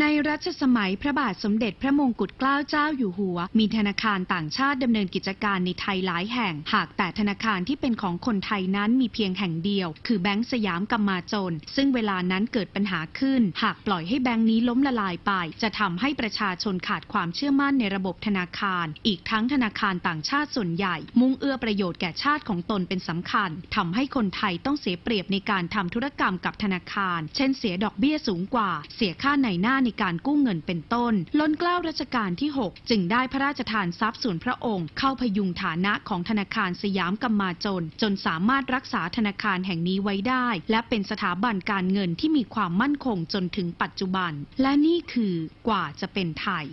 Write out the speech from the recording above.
ในรัชสมัยพระบาทสมเด็จพระมงกุฎเกล้าเจ้าอยู่หัว มีธนาคารต่างชาติดำเนินกิจการในไทยหลายแห่ง หากแต่ธนาคารที่เป็นของคนไทยนั้นมีเพียงแห่งเดียว คือแบงก์สยามกำมาจน ซึ่งเวลานั้นเกิดปัญหาขึ้น หากปล่อยให้แบงก์นี้ล้มละลายไป จะทำให้ประชาชนขาดความเชื่อมั่นในระบบธนาคาร อีกทั้งธนาคารต่างชาติส่วนใหญ่ มุ่งเอื้อประโยชน์แก่ชาติของตนเป็นสำคัญทำให้คนไทยต้องเสียเปรียบในการทำธุรกรรมกับธนาคาร เช่น เสียดอกเบี้ยสูงกว่า เสียค่าในหน้าในการกู้เงินเป็นต้น ล้นเกล้ารัชกาลที่ 6 จึงได้พระราชทานทรัพย์ส่วนพระองค์ เข้าพยุงฐานะของธนาคารสยามกำมาจน จนสามารถรักษาธนาคารแห่งนี้ไว้ได้ และเป็นสถาบันการเงินที่มีความมั่นคงจนถึงปัจจุบัน และนี่คือกว่าจะเป็นไทย